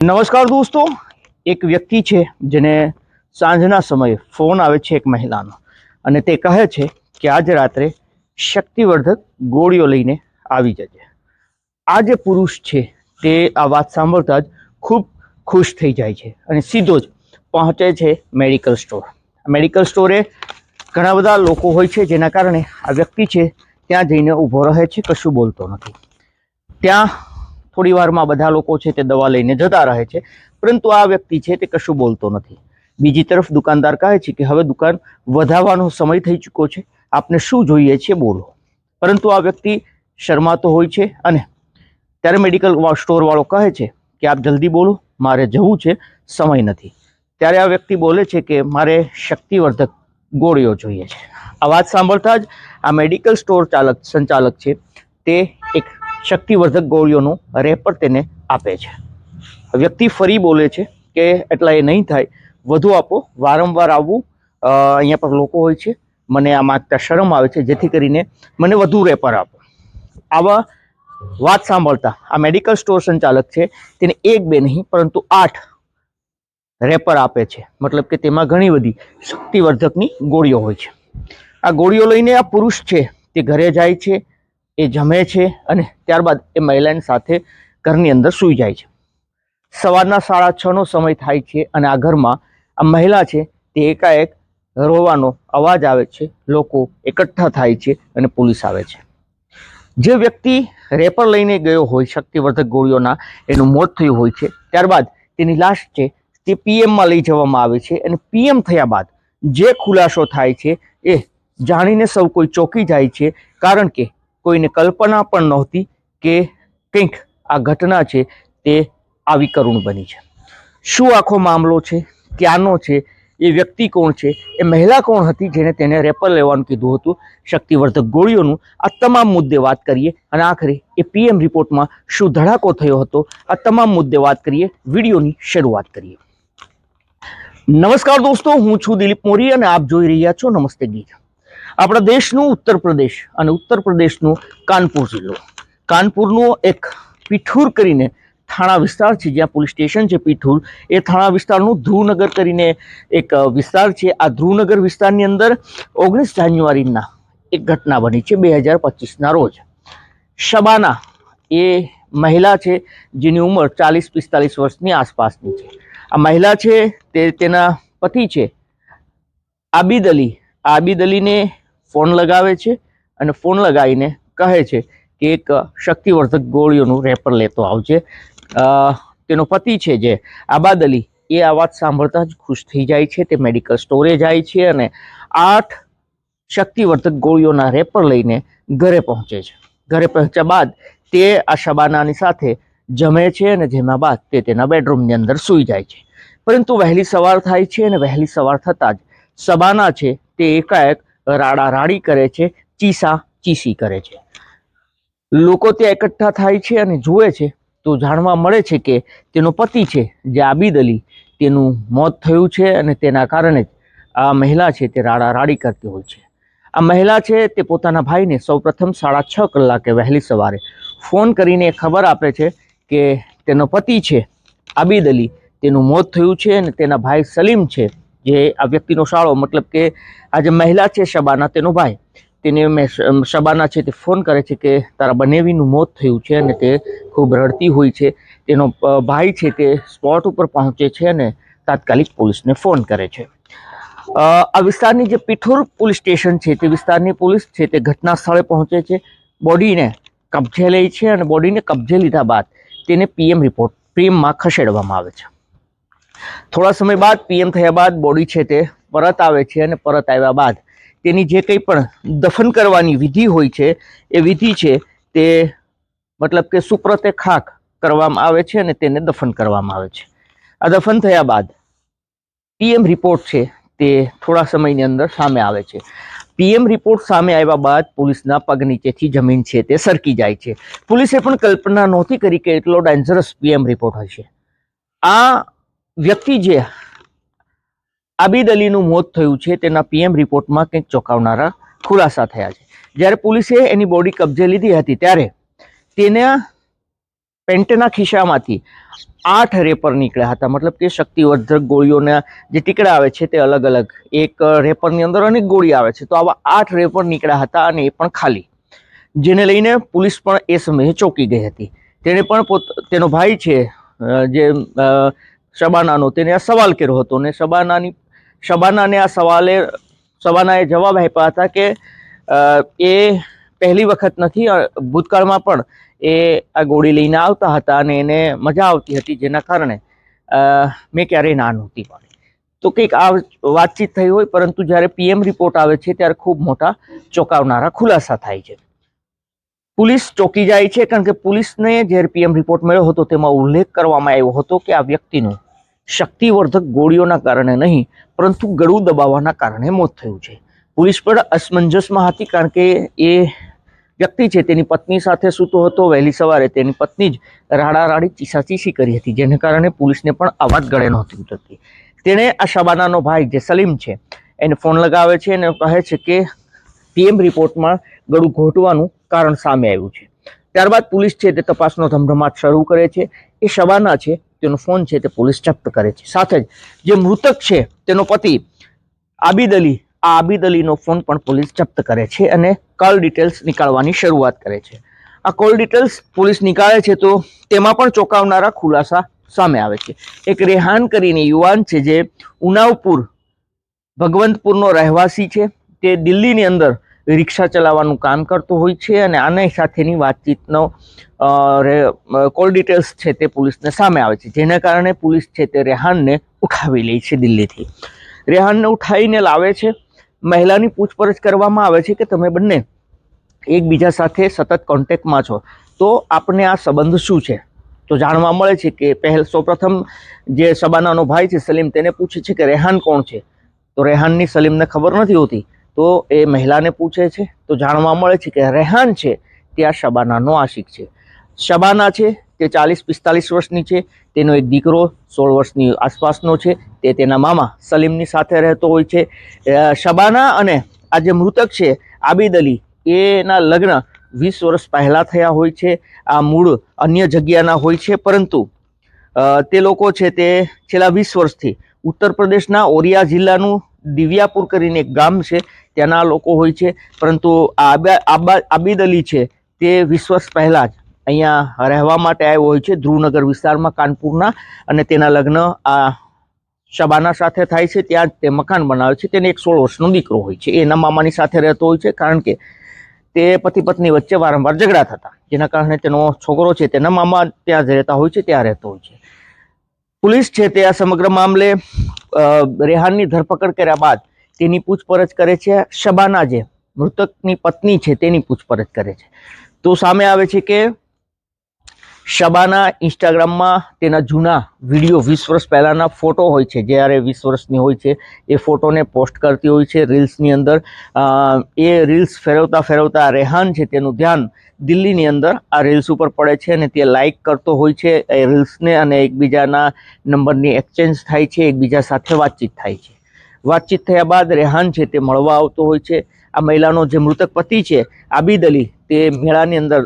નમસ્કાર દોસ્તો. એક વ્યક્તિ છે જેને સાંજના સમયે ફોન આવે છે એક મહિલાનો અને તે કહે છે કે આજે રાત્રે શક્તિવર્ધક ગોળીઓ લઈને આવી જજે. આ જે પુરુષ છે તે આ વાત સાંભળતા જ ખૂબ ખુશ થઈ જાય છે અને સીધો જ પહોંચે છે મેડિકલ સ્ટોર. મેડિકલ સ્ટોરે ઘણા બધા લોકો હોય છે જેના કારણે આ વ્યક્તિ છે ત્યાં જઈને ઊભો રહે છે, કશું બોલતો નથી. ત્યાં થોડી વારમાં બધા લોકો છે તે દવા લઈને જતા રહે છે. પરંતુ આ વ્યક્તિ છે તે કશું બોલતો નથી. બીજી તરફ દુકાનદાર કહે છે કે હવે દુકાન વધારવાનો સમય થઈ ચૂક્યો છે. આપને શું જોઈએ છે બોલો. પરંતુ આ વ્યક્તિ શરમાતો હોય છે અને ત્યારે મેડિકલ સ્ટોરવાળો કહે છે કે આપ જલ્દી બોલો, મારે જવું છે, સમય નથી. ત્યારે આ વ્યક્તિ બોલે છે કે મારે શક્તિવર્ધક ગોળીઓ જોઈએ છે. આ વાત સાંભળતા જ આ મેડિકલ સ્ટોર ચાલક, સંચાલક છે તે એક શક્તિવર્ધક ગોળીઓનું રેપર તેને આપે છે. વ્યક્તિ ફરી બોલે છે કે એટલા એ નહીં થાય, વધુ આપો, વારંવાર આવવું અહીંયા પર લોકો હોય છે, મને આ માગતા શરમ આવે છે, જેથી કરીને મને વધુ રેપર આપો. આવા વાત સાંભળતા આ મેડિકલ સ્ટોર સંચાલક છે, તેને એક બે નહીં, પરંતુ આઠ રેપર આપે છે. મતલબ કે તેમાં ઘણી બધી શક્તિવર્ધકની ગોળીઓ હોય છે. આ ગોળીઓ લઈને આ પુરુષ છે, તે ઘરે જાય છે એ જમે છે અને ત્યારબાદ એ મહિલાની સાથે ઘરની અંદર સૂઈ જાય છે. સવારના સાડા છનો સમય થાય છે અને આ ઘરમાં આ મહિલા છે તે એકાએક રોવાનો અવાજ આવે છે. લોકો એકઠા થાય છે અને પોલીસ આવે છે. જે વ્યક્તિ રેપર લઈને ગયો હોય, શક્તિવર્ધક ગોળીઓના એનું મોત થયું હોય છે, ત્યારબાદ તેની લાશ છે તે પીએમમાં લઈ જવામાં આવે છે અને પીએમ થયા બાદ જે ખુલાસો થાય છે એ જાણીને સૌ કોઈ ચોંકી જાય છે કારણ કે કોઈને કલ્પના પણ નહોતી કે કંઈક આ ઘટના છે તે આવી કરુણ બની છે. શું આખો મામલો છે? ક્યાંનો છે? એ વ્યક્તિ કોણ છે? એ મહિલા કોણ હતી જેને તેને રેપર લેવાનું કીધું હતું? શક્તિવર્ધક ગોળીઓનું આ તમામ મુદ્દે વાત કરીએ અને આખરે એ પીએમ રિપોર્ટમાં શું ધડાકો થયો હતો? આ તમામ મુદ્દે વાત કરીએ, વિડીયોની શરૂઆત કરીએ. નમસ્કાર દોસ્તો, હું છું દિલીપ મોરી અને આપ જોઈ રહ્યા છો નમસ્તે ગીત. આપણા દેશનું ઉત્તર પ્રદેશ અને ઉત્તર પ્રદેશનું કાનપુર જિલ્લો. કાનપુરનું એક પીઠુર કરીને થાણા વિસ્તાર છે, જ્યાં પોલીસ સ્ટેશન છે પીઠુર. એ થાણા વિસ્તારનું ધ્રુવનગર કરીને એક વિસ્તાર છે. આ ધ્રુવનગર વિસ્તારની અંદર ઓગણીસ જાન્યુઆરીના એક ઘટના બની છે બે હજાર પચીસના રોજ. શબાના એ મહિલા છે, જેની ઉંમર ચાલીસ પિસ્તાલીસ વર્ષની આસપાસની છે. આ મહિલા છે તે તેના પતિ છે, આબિદ અલી. આબિદ અલીને ફોન લગાવે છે અને ફોન લગાવીને કહે છે કે એક શક્તિવર્ધક ગોળીઓનું રેપર લેતો આવજે. તેનો પતિ છે જે આબાદ અલી, એ આ વાત સાંભળતા જ ખુશ થઈ જાય છે. તે મેડિકલ સ્ટોરે જાય છે અને આઠ શક્તિવર્ધક ગોળીઓના રેપર લઈને ઘરે પહોંચે છે. ઘરે પહોંચ્યા બાદ તે આ શબાનાની સાથે જમે છે અને જેમાં બાદ તે તેના બેડરૂમની અંદર સૂઈ જાય છે. પરંતુ વહેલી સવાર થાય છે અને વહેલી સવાર થતાં જ શબાના છે તે એકાએક રાડા રાડી કરે છે, ચીસા ચીસી કરે છે. લોકો ત્યાં એકઠા થાય છે અને જુએ છે, તો જાણવા મળે છે કે તેનો પતિ છે, જે આબિદ અલી, તેનું મોત થયું છે અને તેના કારણે આ મહિલા છે તે રાડા રાડી કરતી હોય છે. આ મહિલા છે તે પોતાના ભાઈને સૌપ્રથમ સાડા છ કલાકે વહેલી સવારે ફોન કરીને ખબર આપે છે કે તેનો પતિ છે, આબિદ અલી, તેનું મોત થયું છે અને તેના ભાઈ સલીમ છે જે આ વ્યક્તિનો શાળો, મતલબ કે આ જે મહિલા છે શબાના, તેનો ભાઈ, તેને મેં શબાના છે તે ફોન કરે છે કે તારા બનેવીનું મોત થયું છે અને તે ખૂબ રડતી હોય છે. તેનો ભાઈ છે તે સ્પોટ ઉપર પહોંચે છે અને તાત્કાલિક પોલીસને ફોન કરે છે. આ વિસ્તારની જે પિઠોર પોલીસ સ્ટેશન છે તે વિસ્તારની પોલીસ છે તે ઘટના સ્થળે પહોંચે છે. બોડીને કબજે લે છે અને બોડીને કબજે લીધા બાદ તેને પીએમ રિપોર્ટ, પીએમમાં ખસેડવામાં આવે છે. થોડા સમય બાદ પીએમ થયા બાદ બોડી છે તે પરત આવે છે અને પરત આવ્યા બાદ તેની જે કંઈ પણ દફન કરવાની વિધિ હોય છે, એ વિધિ છે તે મતલબ કે સુપ્રતે ખાક કરવામાં આવે છે અને તેને દફન કરવામાં આવે છે. આ દફન થયા બાદ પીએમ રિપોર્ટ છે તે થોડા સમયની અંદર સામે આવે છે. પીએમ રિપોર્ટ સામે આવ્યા બાદ પોલીસના પગ નીચેથી જમીન છે તે સરકી જાય છે. પોલીસે પણ કલ્પના નહોતી કરી કે એટલો ડેન્જરસ પીએમ રિપોર્ટ હશે. આ વ્યક્તિ જે આબિદ અલીનું મોત થયું છે, તેના પીએમ રિપોર્ટમાં કંઈક ચોંકાવનારા ખુલાસા થયા છે. જ્યારે પોલીસે એની બોડી કબજે લીધી હતી, ત્યારે તેના પેન્ટના ખિસ્સામાંથી આઠ રેપર નીકળ્યા હતા. મતલબ કે શક્તિવર્ધક ગોળીઓના જે ટીકડા આવે છે, તે અલગ અલગ. એક રેપરની અંદર અનેક ગોળી આવે છે. તો આવા આઠ રેપર નીકળ્યા હતા અને એ પણ ખાલી. જેને લઈને પોલીસ પણ એ સમયે ચોંકી ગઈ હતી. તેણે પણ પોત, તેનો ભાઈ છે જે શબાનાનો તેને આ સવાલ કર્યો હતો ને શબાનાની શબાનાને આ સવાલે શબાનાએ જવાબ આપ્યા હતા કે એ પહેલી વખત નથી ભૂતકાળમાં પણ એ આ ગોળી લઈને આવતા હતા અને એને મજા આવતી હતી જેના કારણે મેં ક્યારેય ના નહોતી પાડી. તો કંઈક આ વાતચીત થઈ હોય, પરંતુ જ્યારે પીએમ રિપોર્ટ આવે છે, ત્યારે ખૂબ મોટા ચોંકાવનારા ખુલાસા થાય છે. પોલીસ ચોકી જાય છે કારણ કે પોલીસને જ્યારે પીએમ રિપોર્ટ મળ્યો હતો તેમાં ઉલ્લેખ કરવામાં આવ્યો હતો કે આ વ્યક્તિનું શક્તિવર્ધક ગોળીઓના કારણે નહીં, પરંતુ ગળું દબાવવાના કારણે મોત થયું છે. પોલીસ પણ અસમંજસમાં હતી કારણ કે એ વ્યક્તિ છે તેની પત્ની સાથે સૂતો હતો. વહેલી સવારે તેની પત્ની જ રાડારાડી ચીસાચીસી કરી હતી, જેને કારણે પોલીસને પણ અવાજ ગળે નહોતી ઉતરતી. તેણે આ શબાનાનો ભાઈ જે સલીમ છે, એને ફોન લગાવે છે અને કહે છે કે પીએમ રિપોર્ટમાં ગળું ઘોટવાનું કારણ સામે આવ્યું છે. ત્યારબાદ પોલીસ છે તે તપાસનો ધમધમાટ શરૂ કરે છે. એ શબાના છે, તેનો ફોન છે તે પોલીસ જપ્ત કરે છે. સાથે જ જે મૃતક છે, તેનો પતિ આબિદ અલી, આ આબિદ અલીનો ફોન પણ પોલીસ જપ્ત કરે છે અને કોલ ડિટેલ્સ નીકાળવાની શરૂઆત કરે છે. આ કોલ ડિટેલ્સ પોલીસ નીકાળે છે તો તેમાં પણ ચોંકાવનારા ખુલાસા સામે આવે છે. એક રેહાન કરીને યુવાન છે જે ઉનાવપુર, ભગવંતપુરનો રહેવાસી છે. તે દિલ્હીની અંદર રિક્ષા ચલાવવાનું કામ કરતો હોય છે અને આની સાથેની વાતચીતનો કોલ ડિટેલ્સ છે તે પોલીસને સામે આવે છે, જેના કારણે પોલીસ છે તે રેહાનને ઉઠાવી લે છે દિલ્હીથી. રેહાનને ઉઠાવીને લાવે છે, મહિલાની પૂછપરછ કરવામાં આવે છે કે તમે બંને એકબીજા સાથે સતત કોન્ટેક્ટમાં છો, તો આપને આ સંબંધ શું છે? તો જાણવા મળે છે કે પહેલ, સૌપ્રથમ જે શબાનાનો ભાઈ છે સલીમ, તેને પૂછે છે કે રેહાન કોણ છે? તો રેહાનની સલીમને ખબર નથી હોતી. તો એ મહિલાને પૂછે છે, તો જાણવા મળે છે કે રેહાન છે, તે આ શબાનાનો આશિક છે. શબાના છે, તે ચાલીસ પિસ્તાલીસ વર્ષની છે, તેનો એક દીકરો સોળ વર્ષની આસપાસનો છે, તે તેના મામા સલીમની સાથે રહેતો હોય છે. શબાના અને આ જે મૃતક છે, આબિદ અલી, એના લગ્ન વીસ વર્ષ પહેલાં થયા હોય છે. આ મૂળ અન્ય જગ્યાના હોય છે, પરંતુ તે લોકો છે તે છેલ્લા વીસ વર્ષથી ઉત્તર પ્રદેશના ઓરિયા જિલ્લાનું દિવ્યાપુર કરીને એક ગામ છે. ત્યાંના લોકો હોય છે. પરંતુ આબા- આબા- આબિદ અલી છે તે વીસ પહેલા જ અહીંયા રહેવા માટે આવ્યો હોય છે, ધ્રુવનગર વિસ્તારમાં, કાનપુરના. અને તેના લગ્ન આ શબાના સાથે થાય છે. ત્યાં તે મકાન બનાવે છે. તેને એક સોળ વર્ષનો દીકરો હોય છે. એના મામાની સાથે રહેતો હોય છે, કારણ કે તે પતિ પત્ની વચ્ચે વારંવાર ઝઘડા થતા. જેના કારણે તેનો છોકરો છે, તેના મામા ત્યાં જ રહેતા હોય છે, ત્યાં રહેતો હોય છે. પોલીસ છે તે આ સમગ્ર મામલે રેહાનની ધરપકડ કર્યા બાદ તેની પૂછપરછ કરે છે શબાના જે મૃતકની પત્ની છે તેની પૂછપરછ કરે છે. તો સામે આવે છે કે શબાના ઇન્સ્ટાગ્રામમાં તેના જૂના વીડિયો વીસ વર્ષ પહેલાંના ફોટો હોય છે. જ્યારે વીસ વર્ષની હોય છે, એ ફોટોને પોસ્ટ કરતી હોય છે રીલ્સની અંદર. એ રીલ્સ ફેરવતા ફેરવતા રેહાન છે, તેનું ધ્યાન દિલ્હીની અંદર આ રીલ્સ ઉપર પડે છે અને તે લાઈક કરતો હોય છે. એ રીલ્સને અને એકબીજાના નંબરની એક્સચેન્જ થાય છે, એકબીજા સાથે વાતચીત થાય છે. વાતચીત થયા બાદ રેહાન છે તે મળવા આવતો હોય છે. આ મહિલાનો જે મૃતક પતિ છે, આબિદ અલી, તે મેળાની અંદર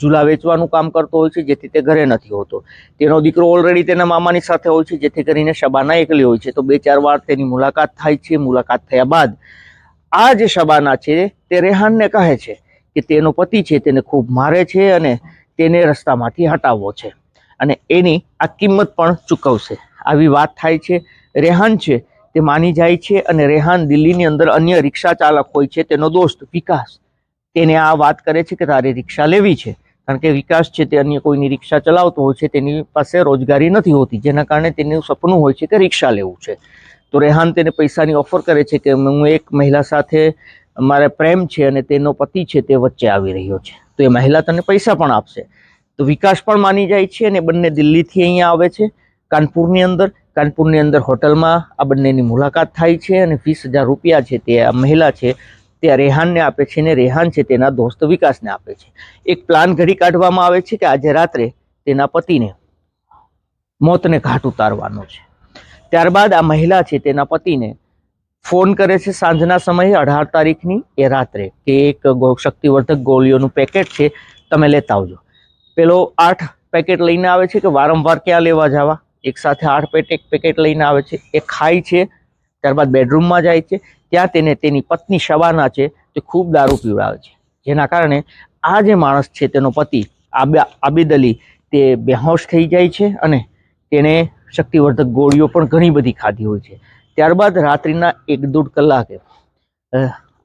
ઝૂલા વેચવાનું કામ કરતો હોય છે, જેથી તે ઘરે નથી હોતો. તેનો દીકરો ઓલરેડી તેના મામાની સાથે હોય છે, જેથી કરીને શબાના એકલી હોય છે. તો બે ચાર વાર તેની મુલાકાત થાય છે. મુલાકાત થયા બાદ આ જે શબાના છે, તે રેહાનને કહે છે કે તેનો પતિ છે, તેને ખૂબ મારે છે અને તેને રસ્તામાંથી હટાવવો છે. અને એની આ કિંમત પણ ચૂકવશે. આવી વાત થાય છે. રેહાન છે તે માની જાય છે અને રેહાન દિલ્હીની અંદર અન્ય રિક્ષા ચાલક હોય છે, તેનો દોસ્ત વિકાસ તેને આ વાત કરે છે કે તારે રિક્ષા લેવી છે. કારણ કે વિકાસ છે તે અન્ય કોઈની રિક્ષા ચલાવતો હોય છે, તેની પાસે રોજગારી નથી હોતી, જેના કારણે તેનું સપનું હોય છે કે રિક્ષા લેવું છે. તો રેહાન તેને પૈસાની ઓફર કરે છે કે હું એક મહિલા સાથે, મારે પ્રેમ છે અને તેનો પતિ છે તે વચ્ચે આવી રહ્યો છે. તો એ મહિલા તને પૈસા પણ આપશે. તો વિકાસ પણ માની જાય છે અને બંને દિલ્હીથી અહીંયા આવે છે. કાનપુરની અંદર કાનપુરની અંદર હોટલમાં આ બંનેની મુલાકાત થાય છે અને વીસ હજાર રૂપિયા છે તે આ મહિલા છે તે રેહાનને આપે છે અને રેહાન છે તેના દોસ્ત વિકાસને આપે છે. એક પ્લાન ઘડી કાઢવામાં આવે છે કે આજે રાત્રે તેના પતિને મોતને ઘાટ ઉતારવાનો છે. ત્યારબાદ આ મહિલા છે તેના પતિને ફોન કરે છે સાંજના સમયે અઢાર તારીખની એ રાત્રે કે એક શક્તિવર્ધક ગોળીઓનું પેકેટ છે તમે લેતા આવજો. પેલો આઠ પેકેટ લઈને આવે છે કે વારંવાર ક્યાં લેવા જવા? એક સાથે આઠ એક પેકેટ લઈને આવે છે. એ ખાય છે, ત્યારબાદ બેડરૂમમાં જાય છે. ત્યાં તેને તેની પત્ની શબાના છે, તે ખૂબ દારૂ પીવડાવે છે. જેના કારણે આ જે માણસ છે, તેનો પતિ આબા આબિદ અલી તે બેહોશ થઈ જાય છે અને તેણે શક્તિવર્ધક ગોળીઓ પણ ઘણી બધી ખાધી હોય છે. ત્યારબાદ રાત્રિના એક દોઢ કલાકે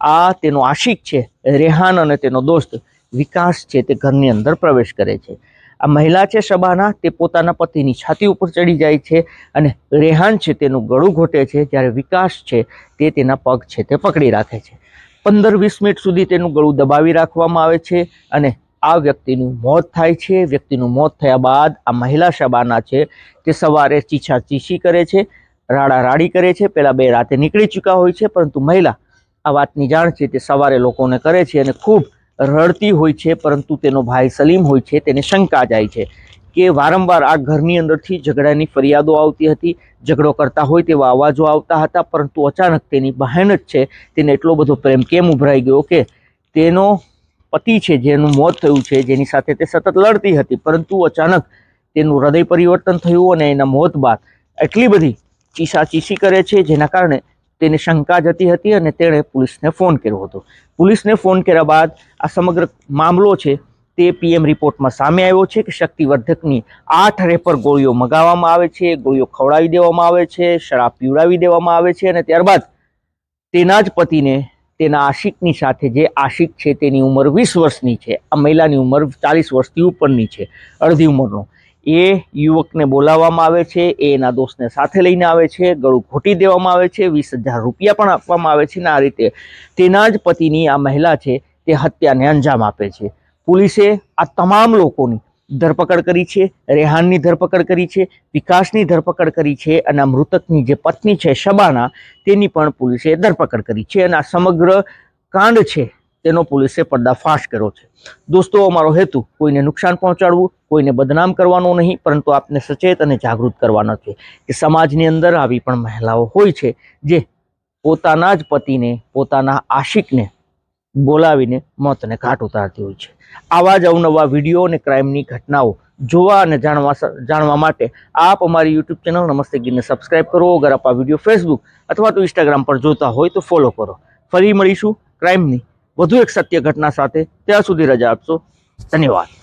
આ તેનો આશિક છે, રેહાન અને તેનો દોસ્ત વિકાસ છે, તે ઘરની અંદર પ્રવેશ કરે છે. આ મહિલા છે શબાના, તે પોતાના પતિની છાતી ઉપર ચડી જાય છે અને રેહાન છે તેનું ગળું ઘોટે છે. જ્યારે વિકાસ છે તે તેના પગ છે તે પકડી રાખે છે. પંદર વીસ મિનિટ સુધી તેનું ગળું દબાવી રાખવામાં આવે છે અને આ વ્યક્તિનું મોત થાય છે. વ્યક્તિનું મોત થયા બાદ આ મહિલા શબાના છે તે સવારે ચીછા ચીછી કરે છે રાડા રાડી કરે છે. પેલા બે રાતે નીકળી ચૂક્યા હોય છે, પરંતુ મહિલા આ વાતની જાણ છે તે સવારે લોકોને કરે છે અને ખૂબ રડતી હોય છે, પરંતુ તેનો ભાઈ સલીમ હોય છે, તેને શંકા જાય છે કે વારંવાર આ ઘરની અંદરથી ઝઘડાની ફરિયાદો આવતી હતી, ઝઘડો કરતા હોય તેવા અવાજો આવતા હતા, પરંતુ અચાનક તેની બહેન જ છે, તેને એટલો બધો પ્રેમ કેમ ઉભરાઈ ગયો કે તેનો પતિ છે, જેનું મોત થયું છે, જેની સાથે તે સતત લડતી હતી, પરંતુ અચાનક તેનું હૃદય પરિવર્તન થયું અને એના મોત બાદ એટલી બધી ચીસાચીસી કરે છે, જેના કારણે તેને શંકા જતી હતી અને તેણે પોલીસને ફોન કર્યો હતો. પોલીસને ફોન કર્યા બાદ આ સમગ્ર મામલો છે તે પીએમ રિપોર્ટમાં સામે આવ્યો છે કે શક્તિવર્ધકની આઠ રેપર ગોળીઓ મગાવવામાં આવે છે, ગોળીઓ ખવડાવી દેવામાં આવે છે, શરાબ પીવડાવી દેવામાં આવે છે અને ત્યારબાદ તેના જ પતિને તેના આશિકની સાથે જે આશિક છે તેની ઉંમર વીસ વર્ષની છે, આ મહિલાની ઉંમર ચાલીસ વર્ષથી ઉપરની છે, અડધી ઉંમરનો. એ યુવકને બોલાવવામાં આવે છે, એ એના દોસ્તને સાથે લઈને આવે છે, ગળું ઘોટી દેવામાં આવે છે, વીસ હજાર રૂપિયા પણ આપવામાં આવે છે ને આ રીતે. તેના જ પતિની આ મહિલા છે, તે હત્યાને અંજામ આપે છે. પોલીસે આ તમામ લોકોની ધરપકડ કરી છે, રેહાનની ધરપકડ કરી છે, વિકાસની ધરપકડ કરી છે અને મૃતકની જે પત્ની છે, શબાના, તેની પણ પોલીસે ધરપકડ કરી છે અને આ સમગ્ર કાંડ છે તેનો પોલીસે પર્દાફાશ કર્યો છે. દોસ્તો, અમારો હેતુ કોઈને નુકસાન પહોંચાડવું, કોઈને બદનામ કરવાનો નહીં, પરંતુ આપને સચેત અને જાગૃત કરવાનો છે કે સમાજની અંદર આવી પણ મહિલાઓ હોય છે જે પોતાના જ પતિને, પોતાના આશિકને બોલાવીને મોતને ઘાટ ઉતારતી હોય છે. આવા જ અવનવા વીડિયો અને ક્રાઇમની ઘટનાઓ જોવા અને જાણવા જાણવા માટે આપ અમારી યુટ્યુબ ચેનલ નમસ્તે ગીરને સબસ્ક્રાઇબ કરો. અગર આપ આ વીડિયો ફેસબુક અથવા તો ઇન્સ્ટાગ્રામ પર જોતા હોય તો ફોલો કરો. ફરી મળીશું ક્રાઇમની વધુ એક સત્ય ઘટના સાથે ત્યાં સુધી રજા આપશો. ધન્યવાદ.